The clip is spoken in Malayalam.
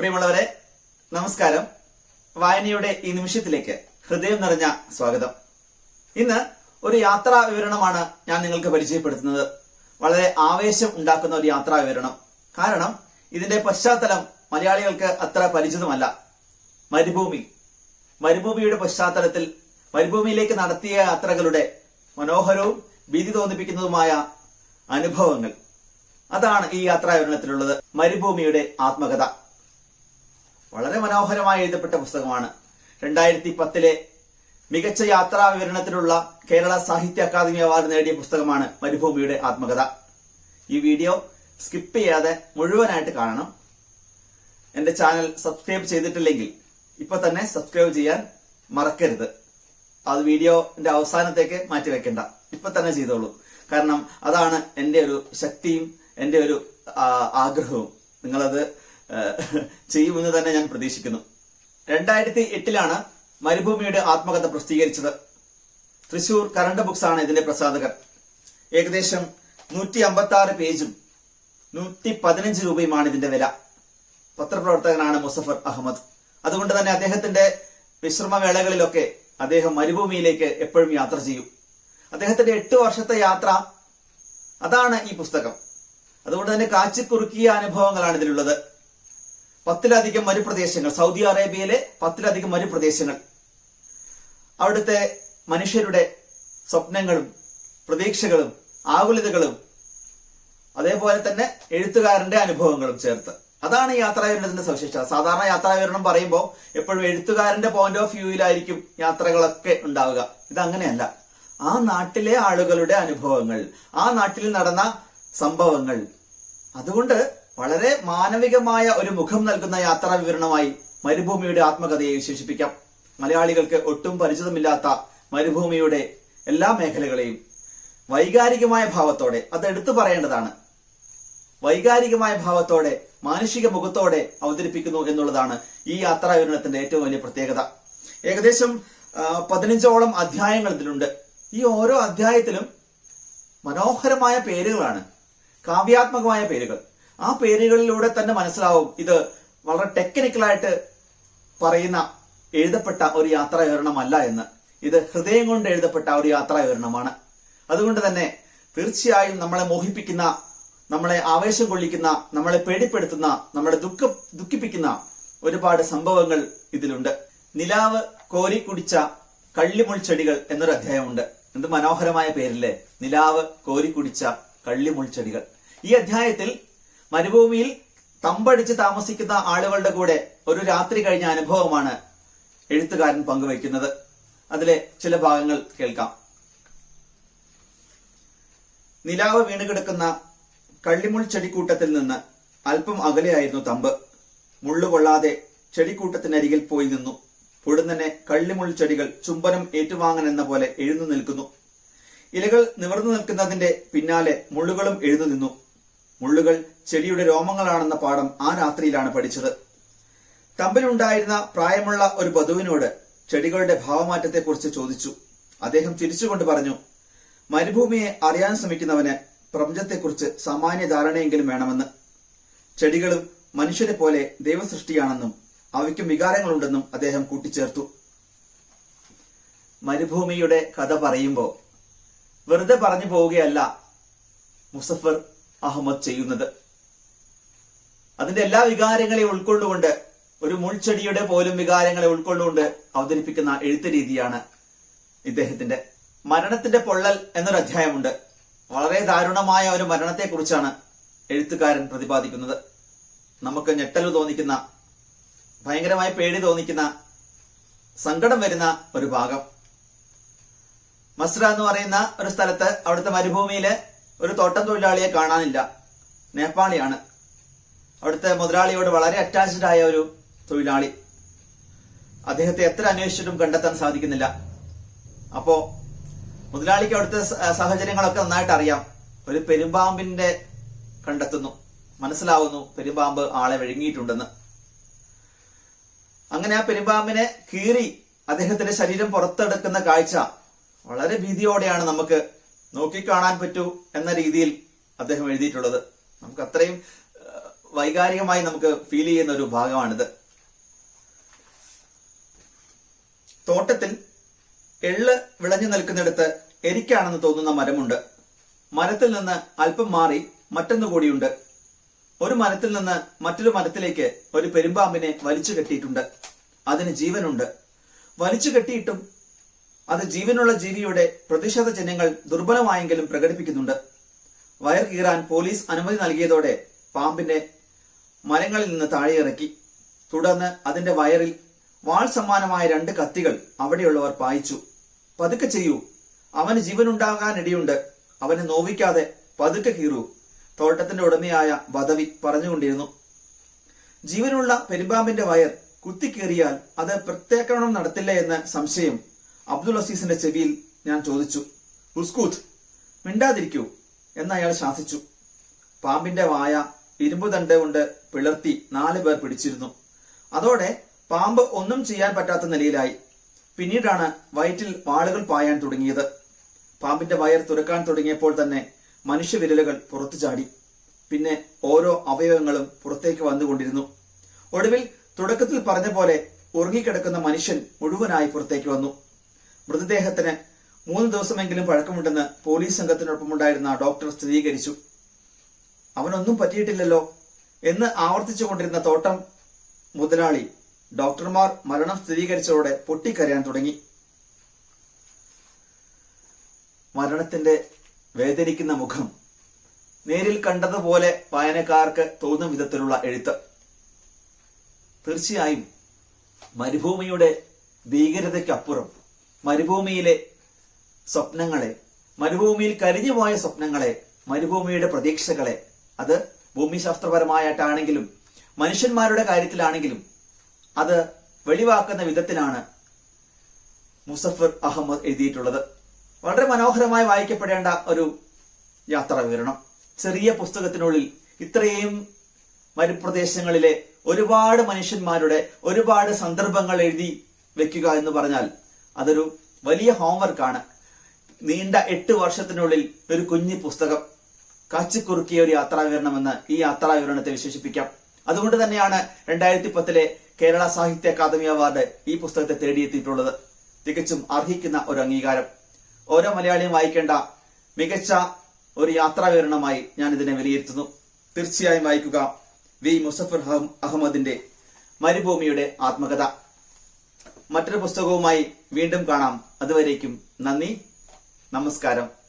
പ്രിയമുള്ളവരെ നമസ്കാരം. വായനയുടെ ഈ നിമിഷത്തിലേക്ക് ഹൃദയം നിറഞ്ഞ സ്വാഗതം. ഇന്ന് ഒരു യാത്രാ വിവരണമാണ് ഞാൻ നിങ്ങൾക്ക് പരിചയപ്പെടുത്തുന്നത്. വളരെ ആവേശം ഉണ്ടാക്കുന്ന ഒരു യാത്രാ വിവരണം. കാരണം ഇതിന്റെ പശ്ചാത്തലം മലയാളികൾക്ക് അത്ര പരിചിതമല്ല. മരുഭൂമി. മരുഭൂമിയുടെ പശ്ചാത്തലത്തിൽ മരുഭൂമിയിലേക്ക് നടത്തിയ യാത്രകളുടെ മനോഹരവും ഭീതി തോന്നിപ്പിക്കുന്നതുമായ അനുഭവങ്ങൾ. അതാണ് ഈ യാത്രാ വിവരണത്തിലുള്ളത്. മരുഭൂമിയുടെ ആത്മകഥ. വളരെ മനോഹരമായി എഴുതപ്പെട്ട പുസ്തകമാണ്. രണ്ടായിരത്തി പത്തിലെ മികച്ച യാത്രാ വിവരണത്തിനുള്ള കേരള സാഹിത്യ അക്കാദമി അവാർഡ് നേടിയ പുസ്തകമാണ് മരുഭൂമിയുടെ ആത്മകഥ. ഈ വീഡിയോ സ്കിപ്പ് ചെയ്യാതെ മുഴുവനായിട്ട് കാണണം. എന്റെ ചാനൽ സബ്സ്ക്രൈബ് ചെയ്തിട്ടില്ലെങ്കിൽ ഇപ്പൊ തന്നെ സബ്സ്ക്രൈബ് ചെയ്യാൻ മറക്കരുത്. അത് വീഡിയോന്റെ അവസാനത്തേക്ക് മാറ്റി വെക്കണ്ട. ഇപ്പൊ തന്നെ ചെയ്തോളൂ. കാരണം അതാണ് എന്റെ ഒരു ശക്തിയും എന്റെ ഒരു ആഗ്രഹവും. നിങ്ങളത് ചെയ്യുമെന്ന് തന്നെ ഞാൻ പ്രതീക്ഷിക്കുന്നു. രണ്ടായിരത്തി എട്ടിലാണ് മരുഭൂമിയുടെ ആത്മകഥ പ്രസിദ്ധീകരിച്ചത്. തൃശൂർ കറണ്ട് ബുക്സ് ആണ് ഇതിന്റെ പ്രസാധകർ. ഏകദേശം നൂറ്റി അമ്പത്തി ആറ് പേജും നൂറ്റി പതിനഞ്ച് രൂപയുമാണ് ഇതിന്റെ വില. പത്രപ്രവർത്തകനാണ് മുസഫർ അഹമ്മദ്. അതുകൊണ്ട് തന്നെ അദ്ദേഹത്തിന്റെ വിശ്രമവേളകളിലൊക്കെ അദ്ദേഹം മരുഭൂമിയിലേക്ക് എപ്പോഴും യാത്ര ചെയ്യും. അദ്ദേഹത്തിന്റെ എട്ട് വർഷത്തെ യാത്ര അതാണ് ഈ പുസ്തകം. അതുകൊണ്ട് തന്നെ കാച്ചിക്കുറുക്കിയ അനുഭവങ്ങളാണ് ഇതിലുള്ളത്. പത്തിലധികം മരുപ്രദേശങ്ങൾ സൗദി അറേബ്യയിലെ പത്തിലധികം മരുപ്രദേശങ്ങൾ. അവിടുത്തെ മനുഷ്യരുടെ സ്വപ്നങ്ങളും പ്രതീക്ഷകളും ആകുലതകളും അതേപോലെ തന്നെ എഴുത്തുകാരന്റെ അനുഭവങ്ങളും ചേർത്ത്. അതാണ് യാത്രാവിവരണത്തിന്റെ സവിശേഷത. സാധാരണ യാത്രാവിവരണം പറയുമ്പോൾ എപ്പോഴും എഴുത്തുകാരന്റെ പോയിന്റ് ഓഫ് വ്യൂവിലായിരിക്കും യാത്രകളൊക്കെ ഉണ്ടാവുക. ഇത് അങ്ങനെയല്ല ആ നാട്ടിലെ ആളുകളുടെ അനുഭവങ്ങൾ ആ നാട്ടിൽ നടന്ന സംഭവങ്ങൾ. അതുകൊണ്ട് വളരെ മാനവികമായ ഒരു മുഖം നൽകുന്ന യാത്രാ വിവരണമായി മരുഭൂമിയുടെ ആത്മകഥയെ വിശേഷിപ്പിക്കാം. മലയാളികൾക്ക് ഒട്ടും പരിചിതമില്ലാത്ത മരുഭൂമിയുടെ എല്ലാ മേഖലകളെയും വൈകാരികമായ ഭാവത്തോടെ അത് എടുത്തു പറയേണ്ടതാണ്. വൈകാരികമായ ഭാവത്തോടെ മാനുഷിക മുഖത്തോടെ അവതരിപ്പിക്കുന്നു എന്നുള്ളതാണ് ഈ യാത്രാ വിവരണത്തിന്റെ ഏറ്റവും വലിയ പ്രത്യേകത. ഏകദേശം പതിനഞ്ചോളം അധ്യായങ്ങൾ ഇതിലുണ്ട്. ഈ ഓരോ അധ്യായത്തിലും മനോഹരമായ പേരുകളാണ് കാവ്യാത്മകമായ പേരുകൾ. ആ പേരുകളിലൂടെ തന്നെ മനസ്സിലാവും. ഇത് വളരെ ടെക്നിക്കലായിട്ട് പറയുന്ന എഴുതപ്പെട്ട ഒരു യാത്രാ വിവരണമല്ല എന്ന്. ഇത് ഹൃദയം കൊണ്ട് എഴുതപ്പെട്ട ഒരു യാത്രാ വിവരണമാണ് അതുകൊണ്ട് തന്നെ തീർച്ചയായും നമ്മളെ മോഹിപ്പിക്കുന്ന നമ്മളെ ആവേശം കൊള്ളിക്കുന്ന നമ്മളെ പേടിപ്പെടുത്തുന്ന നമ്മളെ ദുഃഖ ദുഃഖിപ്പിക്കുന്ന ഒരുപാട് സംഭവങ്ങൾ ഇതിലുണ്ട്. നിലാവ് കോരി കുടിച്ച കള്ളിമുൾച്ചെടികൾ എന്നൊരു അധ്യായമുണ്ട്. എന്ത് മനോഹരമായ പേരില്ലേ. നിലാവ് കോരി കുടിച്ച കള്ളിമുൾച്ചെടികൾ ഈ അധ്യായത്തിൽ മരുഭൂമിയിൽ തമ്പടിച്ച് താമസിക്കുന്ന ആളുകളുടെ കൂടെ ഒരു രാത്രി കഴിഞ്ഞ അനുഭവമാണ് എഴുത്തുകാരൻ പങ്കുവയ്ക്കുന്നത്. അതിലെ ചില ഭാഗങ്ങൾ കേൾക്കാം. നിലാവ് വീണുകിടക്കുന്ന കള്ളിമുൾ ചെടിക്കൂട്ടത്തിൽ നിന്ന് അല്പം അകലെയായിരുന്നു തമ്പ്. മുള്ളുകൊള്ളാതെ ചെടിക്കൂട്ടത്തിനരികിൽ പോയി നിന്നു. പൊടുന്നനെ കള്ളിമുൾ ചെടികൾ ചുംബനം ഏറ്റുവാങ്ങൻ എന്ന പോലെ എഴുന്നു നിൽക്കുന്നു. ഇലകൾ നിവർന്നു നിൽക്കുന്നതിന്റെ പിന്നാലെ മുള്ളുകളും എഴുന്നു നിന്നു. മുള്ളുകൾ ചെടിയുടെ രോമങ്ങളാണെന്ന പാഠം ആ രാത്രിയിലാണ് പഠിച്ചത്. തമ്പിലുണ്ടായിരുന്ന പ്രായമുള്ള ഒരു ബധുവിനോട് ചെടികളുടെ ഭാവമാറ്റത്തെക്കുറിച്ച് ചോദിച്ചു. അദ്ദേഹം തിരിച്ചുകൊണ്ട് പറഞ്ഞു മരുഭൂമിയെ അറിയാൻ ശ്രമിക്കുന്നവന് പ്രപഞ്ചത്തെക്കുറിച്ച് സാമാന്യ ധാരണയെങ്കിലും വേണമെന്ന്. ചെടികളും മനുഷ്യരെ പോലെ ദൈവസൃഷ്ടിയാണെന്നും അവയ്ക്കും വികാരങ്ങളുണ്ടെന്നും അദ്ദേഹം കൂട്ടിച്ചേർത്തു. മരുഭൂമിയുടെ കഥ പറയുമ്പോൾ വെറുതെ പറഞ്ഞു പോവുകയല്ല മുസഫർ അഹമ്മദ് ചെയ്യുന്നത്. അതിന്റെ എല്ലാ വികാരങ്ങളെയും ഉൾക്കൊണ്ടുകൊണ്ട് ഒരു മുൾച്ചെടിയുടെ പോലും വികാരങ്ങളെ ഉൾക്കൊണ്ടുകൊണ്ട് അവതരിപ്പിക്കുന്ന എഴുത്ത് രീതിയാണ് ഇദ്ദേഹത്തിന്റെ. മരണത്തിന്റെ പൊള്ളൽ എന്നൊരു അധ്യായമുണ്ട്. വളരെ ദാരുണമായ ഒരു മരണത്തെക്കുറിച്ചാണ് എഴുത്തുകാരൻ പ്രതിപാദിക്കുന്നത്. നമുക്ക് ഞെട്ടൽ തോന്നിക്കുന്ന ഭയങ്കരമായ പേടി തോന്നിക്കുന്ന സങ്കടം വരുന്ന ഒരു ഭാഗം. മസ്ര എന്ന് പറയുന്ന ഒരു സ്ഥലത്ത് അവിടുത്തെ മരുഭൂമിയിൽ ഒരു തോട്ടം തൊഴിലാളിയെ കാണാനില്ല. നേപ്പാളിയാണ്. അവിടുത്തെ മുതലാളിയോട് വളരെ അറ്റാച്ച്ഡ് ആയ ഒരു തൊഴിലാളി. അദ്ദേഹത്തെ എത്ര അന്വേഷിച്ചിട്ടും കണ്ടെത്താൻ സാധിക്കുന്നില്ല. അപ്പോ മുതലാളിക്ക് അവിടുത്തെ സാഹചര്യങ്ങളൊക്കെ നന്നായിട്ട് അറിയാം ഒരു പെരുമ്പാമ്പിന്റെ കണ്ടെത്തുന്നു. മനസ്സിലാവുന്നു പെരുമ്പാമ്പ് ആളെ വിഴുങ്ങിയിട്ടുണ്ടെന്ന്. അങ്ങനെ ആ പെരുമ്പാമ്പിനെ കീറി അദ്ദേഹത്തിന്റെ ശരീരം പുറത്തെടുക്കുന്ന കാഴ്ച വളരെ ഭീതിയോടെയാണ് നമുക്ക് നോക്കിക്കാണാൻ പറ്റൂ എന്ന രീതിയിൽ അദ്ദേഹം എഴുതിയിട്ടുള്ളത്. നമുക്ക് അത്രയും വൈകാരികമായി നമുക്ക് ഫീൽ ചെയ്യുന്ന ഒരു ഭാഗമാണിത്. തോട്ടത്തിൽ എള്ള് വിളഞ്ഞു നിൽക്കുന്നിടത്ത് എരിക്കാണെന്ന് തോന്നുന്ന മരമുണ്ട്. മരത്തിൽ നിന്ന് അല്പം മാറി മറ്റൊന്നു കൂടിയുണ്ട്. ഒരു മരത്തിൽ നിന്ന് മറ്റൊരു മരത്തിലേക്ക് ഒരു പെരുമ്പാമ്പിനെ വലിച്ചു കെട്ടിയിട്ടുണ്ട്. അതിന് ജീവനുണ്ട്. വലിച്ചു കെട്ടിയിട്ടും അത് ജീവനുള്ള ജീവിയുടെ പ്രതിഷേധ ചിഹ്നങ്ങൾ ദുർബലമായെങ്കിലും പ്രകടിപ്പിക്കുന്നുണ്ട്. വയർ കീറാൻ പോലീസ് അനുമതി നൽകിയതോടെ പാമ്പിനെ മരങ്ങളിൽ നിന്ന് താഴെയിറക്കി. തുടർന്ന് അതിന്റെ വയറിൽ വാൾ സമാനമായ രണ്ട് കത്തികൾ അവിടെയുള്ളവർ പായിച്ചു. പതുക്കെ ചെയ്യൂ. അവന് ജീവനുണ്ടാകാനിടയുണ്ട്. അവനെ നോവിക്കാതെ പതുക്കെ കീറൂ. തോട്ടത്തിന്റെ ഉടമയായ ബദവി പറഞ്ഞുകൊണ്ടിരുന്നു. ജീവനുള്ള പെരുമ്പാമ്പിന്റെ വയർ കുത്തിക്കേറിയാൽ അത് പ്രത്യാക്രമണം നടത്തില്ല എന്ന സംശയം അബ്ദുൾ അസീസിന്റെ ചെവിയിൽ ഞാൻ ചോദിച്ചു ഉസ്കൂത്ത് മിണ്ടാതിരിക്കൂ എന്ന് അയാൾ ശാസിച്ചു. പാമ്പിന്റെ വായ ഇരുമ്പ് തണ്ട് കൊണ്ട് പിളർത്തി നാലു പേർ പിടിച്ചിരുന്നു. അതോടെ പാമ്പ് ഒന്നും ചെയ്യാൻ പറ്റാത്ത നിലയിലായി. പിന്നീടാണ് വയറ്റിൽ വാളുകൾ പായാൻ തുടങ്ങിയത്. പാമ്പിന്റെ വയർ തുറക്കാൻ തുടങ്ങിയപ്പോൾ തന്നെ മനുഷ്യ വിരലുകൾ പുറത്തു ചാടി. പിന്നെ ഓരോ അവയവങ്ങളും പുറത്തേക്ക് വന്നുകൊണ്ടിരുന്നു. ഒടുവിൽ തുടക്കത്തിൽ പറഞ്ഞ പോലെ ഉറങ്ങിക്കിടക്കുന്ന മനുഷ്യൻ മുഴുവനായി പുറത്തേക്ക് വന്നു. മൃതദേഹത്തിന് മൂന്ന് ദിവസമെങ്കിലും പഴക്കമുണ്ടെന്ന് പോലീസ് സംഘത്തിനൊപ്പമുണ്ടായിരുന്ന ഡോക്ടർ സ്ഥിരീകരിച്ചു. അവനൊന്നും പറ്റിയിട്ടില്ലല്ലോ എന്ന് ആവർത്തിച്ചുകൊണ്ടിരുന്ന തോട്ടം മുതലാളി ഡോക്ടർമാർ മരണം സ്ഥിരീകരിച്ചതോടെ പൊട്ടിക്കരയാൻ തുടങ്ങി. മരണത്തിന്റെ വേദനിക്കുന്ന മുഖം നേരിൽ കണ്ടതുപോലെ വായനക്കാർക്ക് തോന്നും വിധത്തിലുള്ള എഴുത്ത്. തീർച്ചയായും മരുഭൂമിയുടെ ഭീകരതയ്ക്കപ്പുറം മരുഭൂമിയിലെ സ്വപ്നങ്ങളെ മരുഭൂമിയിൽ കരിഞ്ഞുപോയ സ്വപ്നങ്ങളെ മരുഭൂമിയുടെ പ്രതീക്ഷകളെ അത് ഭൂമിശാസ്ത്രപരമായിട്ടാണെങ്കിലും മനുഷ്യന്മാരുടെ കാര്യത്തിലാണെങ്കിലും അത് വെളിവാക്കുന്ന വിധത്തിലാണ് മുസഫർ അഹമ്മദ് എഴുതിയിട്ടുള്ളത്. വളരെ മനോഹരമായി വായിക്കപ്പെടേണ്ട ഒരു യാത്ര വിവരണം ചെറിയ പുസ്തകത്തിനുള്ളിൽ ഇത്രയും മരുപ്രദേശങ്ങളിലെ ഒരുപാട് മനുഷ്യന്മാരുടെ ഒരുപാട് സന്ദർഭങ്ങൾ എഴുതി വെക്കുക എന്ന് പറഞ്ഞാൽ അതൊരു വലിയ ഹോംവർക്കാണ് നീണ്ട എട്ട് വർഷത്തിനുള്ളിൽ ഒരു കുഞ്ഞു പുസ്തകം കാച്ചിക്കുറുക്കിയ ഒരു യാത്രാവിവരണമെന്ന് ഈ യാത്രാവിവരണത്തെ വിശേഷിപ്പിക്കാം. അതുകൊണ്ട് തന്നെയാണ് രണ്ടായിരത്തി പത്തിലെ കേരള സാഹിത്യ അക്കാദമി അവാർഡ് ഈ പുസ്തകത്തെ തേടിയെത്തിയിട്ടുള്ളത്. തികച്ചും അർഹിക്കുന്ന ഒരു അംഗീകാരം. ഓരോ മലയാളിയും വായിക്കേണ്ട മികച്ച ഒരു യാത്രാവിവരണമായി ഞാൻ ഇതിനെ വിലയിരുത്തുന്നു. തീർച്ചയായും വായിക്കുക വി മുസഫർ അഹമ്മദിന്റെ മരുഭൂമിയുടെ ആത്മകഥ. മറ്റൊരു പുസ്തകവുമായി വീണ്ടും കാണാം. അതുവരേക്കും നന്ദി. നമസ്കാരം.